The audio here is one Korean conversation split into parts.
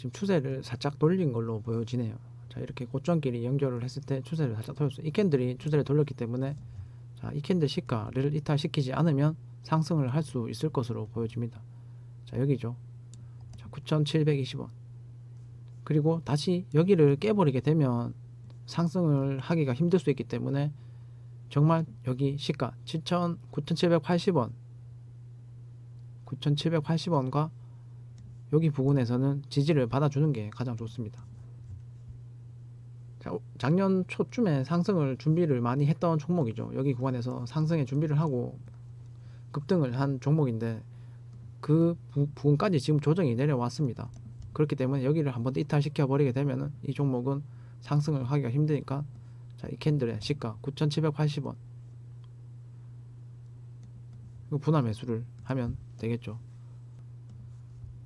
지금 추세를 살짝 돌린 걸로 보여지네요. 자 이렇게 고점끼리 연결을 했을 때 추세를 살짝 돌렸어요. 이 캔들이 추세를 돌렸기 때문에 자 이 캔들 시가를 이탈시키지 않으면 상승을 할 수 있을 것으로 보여집니다. 자 여기죠. 자 9,720원. 그리고 다시 여기를 깨버리게 되면 상승을 하기가 힘들 수 있기 때문에 정말 여기 시가 7천 9,780원 9,780원과 여기 부근에서는 지지를 받아주는 게 가장 좋습니다. 자, 작년 초쯤에 상승을 준비를 많이 했던 종목이죠. 여기 구간에서 상승의 준비를 하고 급등을 한 종목인데 그 부, 부분까지 지금 조정이 내려왔습니다. 그렇기 때문에 여기를 한번 이탈시켜 버리게 되면은 이 종목은 상승을 하기가 힘드니까 자, 이 캔들의 시가 9,780원. 이거 분할 매수를 하면 되겠죠.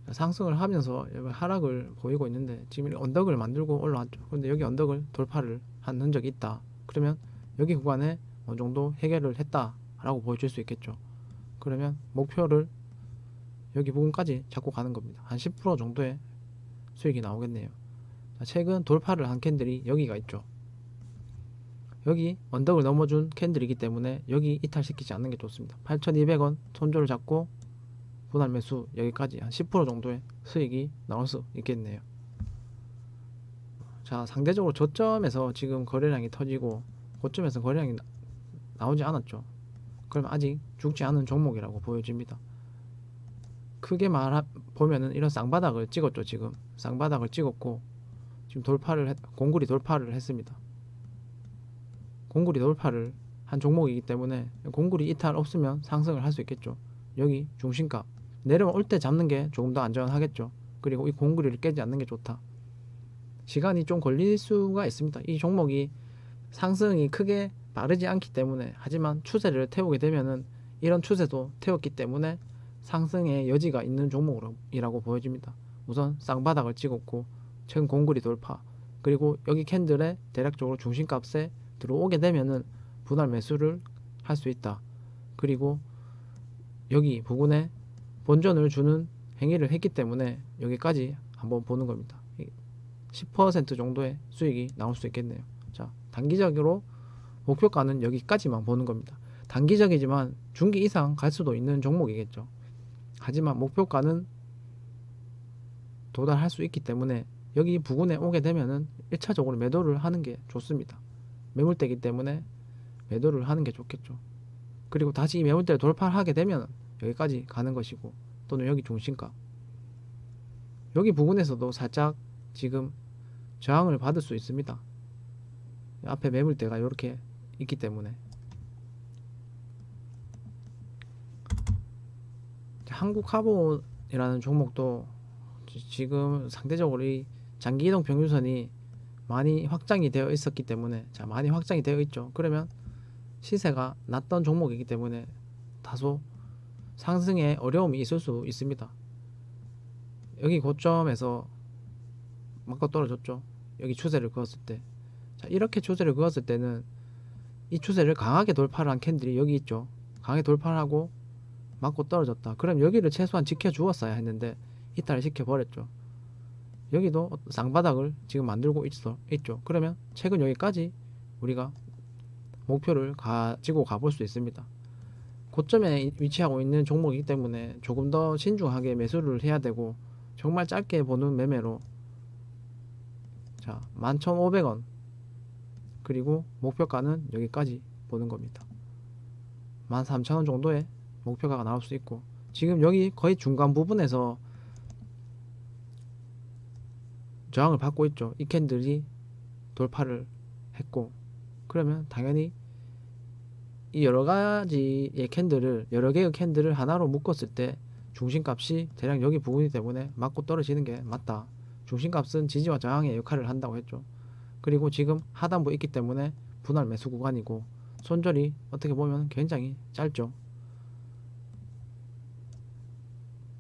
자, 상승을 하면서 하락을 보이고 있는데 지금 언덕을 만들고 올라왔죠. 근데 여기 언덕을 돌파를 한 흔적이 있다. 그러면 여기 구간에 어느 정도 해결을 했다라고 보여줄 수 있겠죠. 그러면 목표를 여기 부분까지 잡고 가는 겁니다. 한 10% 정도의 수익이 나오겠네요. 자, 최근 돌파를 한 캔들이 여기가 있죠. 여기 언덕을 넘어준 캔들이기 때문에 여기 이탈시키지 않는 게 좋습니다. 8,200원 손절을 잡고 분할 매수 여기까지 한 10% 정도의 수익이 나올 수 있겠네요. 자 상대적으로 저점에서 지금 거래량이 터지고 고점에서 거래량이 나- 나오지 않았죠. 그럼 아직 죽지 않은 종목이라고 보여집니다. 크게 말하 보면은 이런 쌍바닥을 찍었죠 지금 쌍바닥을 찍었고 지금 돌파를 했, 공구리 돌파를 했습니다. 공구리 돌파를 한 종목이기 때문에 공구리 이탈 없으면 상승을 할 수 있겠죠. 여기 중심값 내려올 때 잡는 게 조금 더 안전하겠죠. 그리고 이 공구리를 깨지 않는 게 좋다. 시간이 좀 걸릴 수가 있습니다. 이 종목이 상승이 크게 빠르지 않기 때문에 하지만 추세를 태우게 되면은 이런 추세도 태웠기 때문에 상승의 여지가 있는 종목이라고 보여집니다. 우선 쌍바닥을 찍었고 최근 공구리 돌파 그리고 여기 캔들의 대략적으로 중심값에 들어오게 되면은 분할 매수를 할 수 있다. 그리고 여기 부근에 본전을 주는 행위를 했기 때문에 여기까지 한번 보는 겁니다. 10% 정도의 수익이 나올 수 있겠네요. 자, 단기적으로 목표가는 여기까지만 보는 겁니다. 단기적이지만 중기 이상 갈 수도 있는 종목이겠죠. 하지만 목표가는 도달할 수 있기 때문에 여기 부근에 오게 되면은 1차적으로 매도를 하는 게 좋습니다. 매물대기 때문에 매도를 하는 게 좋겠죠. 그리고 다시 이 매물대를 돌파를 하게 되면 여기까지 가는 것이고 또는 여기 중심가 여기 부분에서도 살짝 지금 저항을 받을 수 있습니다. 앞에 매물대가 이렇게 있기 때문에 한국카본이라는 종목도 지- 지금 상대적으로 이 장기 이동 평균선이 많이 확장이 되어 있었기 때문에 자 많이 확장이 되어 있죠. 그러면 시세가 낮던 종목이기 때문에 다소 상승에 어려움이 있을 수 있습니다. 여기 고점에서 맞고 떨어졌죠. 여기 추세를 그었을 때. 자, 이렇게 추세를 그었을 때는 이 추세를 강하게 돌파를 한 캔들이 여기 있죠. 강하게 돌파를 하고 맞고 떨어졌다. 그럼 여기를 최소한 지켜 주었어야 했는데 이탈을 시켜 버렸죠. 여기도 쌍바닥을 지금 만들고 있어 있죠. 그러면 최근 여기까지 우리가 목표를 가지고 가볼 수 있습니다. 고점에 이- 위치하고 있는 종목이기 때문에 조금 더 신중하게 매수를 해야 되고 정말 짧게 보는 매매로 자 11,500원 그리고 목표가는 여기까지 보는 겁니다. 13,000원 정도의 목표가가 나올 수 있고 지금 여기 거의 중간 부분에서 저항을 받고 있죠. 이 캔들이 돌파를 했고 그러면 당연히 이 여러 가지의 캔들을 여러 개의 캔들을 하나로 묶었을 때 중심값이 대략 여기 부분이 때문에 맞고 떨어지는 게 맞다. 중심값은 지지와 저항의 역할을 한다고 했죠. 그리고 지금 하단부 있기 때문에 분할 매수 구간이고 손절이 어떻게 보면 굉장히 짧죠.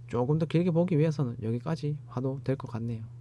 조금 더 길게 보기 위해서는 여기까지 봐도 될 것 같네요.